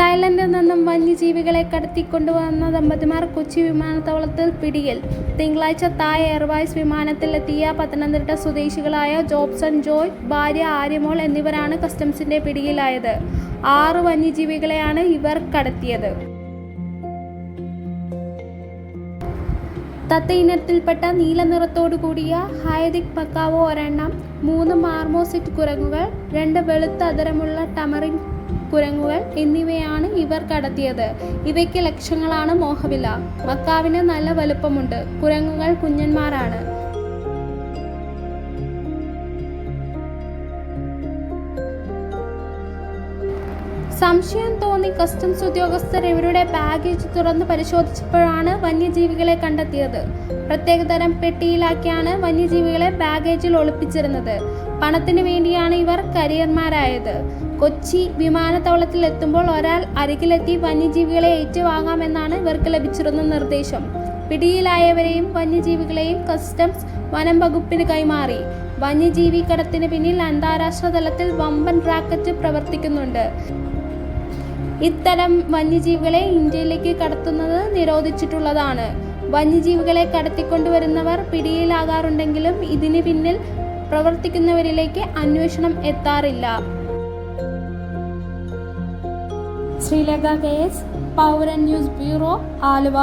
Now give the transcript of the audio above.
തായ്ലൻഡിൽ നിന്നും വന്യജീവികളെ കടത്തിക്കൊണ്ടുവന്ന ദമ്പതിമാർ കൊച്ചി വിമാനത്താവളത്തിൽ പിടിയിൽ. തിങ്കളാഴ്ച തായ് എയർവൈസ് വിമാനത്തിലെത്തിയ പത്തനംതിട്ട സ്വദേശികളായ ജോബ്സൺ ജോയ് ഭാര്യ ആര്യമോൾ എന്നിവരാണ് കസ്റ്റംസിന്റെ പിടിയിലായത്. ആറ് വന്യജീവികളെയാണ് ഇവർ കടത്തിയത്. തത്ത ഇനത്തിൽപ്പെട്ട നീല നിറത്തോടു കൂടിയ ഹൈദിക് പക്കാവോ ഒരെണ്ണം മൂന്ന് മാർമോസിറ്റ് കുരങ്ങുകൾ രണ്ട് വെളുത്ത അതരമുള്ള ടമറിൻ കുരങ്ങുകൾ എന്നിവയാണ് ഇവർ കടത്തിയത്. ഇവയ്ക്ക് ലക്ഷങ്ങളാണ് മോഹവില. മക്കാവിന് നല്ല വലുപ്പമുണ്ട്. കുരങ്ങുകൾ കുഞ്ഞന്മാരാണ്. സംശയം തോന്നി കസ്റ്റംസ് ഉദ്യോഗസ്ഥർ ഇവരുടെ ബാഗേജ് തുറന്ന് പരിശോധിച്ചപ്പോഴാണ് വന്യജീവികളെ കണ്ടെത്തിയത്. പ്രത്യേകതരം പെട്ടിയിലാക്കിയാണ് വന്യജീവികളെ ബാഗേജിൽ ഒളിപ്പിച്ചിരുന്നത്. പണത്തിന് വേണ്ടിയാണ് ഇവർ കരിയർമാരായത്. കൊച്ചി വിമാനത്താവളത്തിൽ എത്തുമ്പോൾ ഒരാൾ അരികിലെത്തി വന്യജീവികളെ ഏറ്റുവാങ്ങാമെന്നാണ് ഇവർക്ക് ലഭിച്ചിരുന്ന നിർദ്ദേശം. പിടിയിലായവരെയും വന്യജീവികളെയും കസ്റ്റംസ് വനം വകുപ്പിന് കൈമാറി. വന്യജീവി കടത്തിന് പിന്നിൽ അന്താരാഷ്ട്ര തലത്തിൽ വമ്പൻ റാക്കറ്റ് പ്രവർത്തിക്കുന്നുണ്ട്. ഇത്തരം വന്യജീവികളെ ഇന്ത്യയിലേക്ക് കടത്തുന്നത് നിരോധിച്ചിട്ടുള്ളതാണ്. വന്യജീവികളെ കടത്തിക്കൊണ്ടുവരുന്നവർ പിടിയിലാകാറുണ്ടെങ്കിലും ഇതിന് പിന്നിൽ പ്രവർത്തിക്കുന്നവരിലേക്ക് അന്വേഷണം എത്താറില്ല. ശ്രീലങ്ക കെ എസ് പൗരൻ ന്യൂസ് ബ്യൂറോ ആലുവ.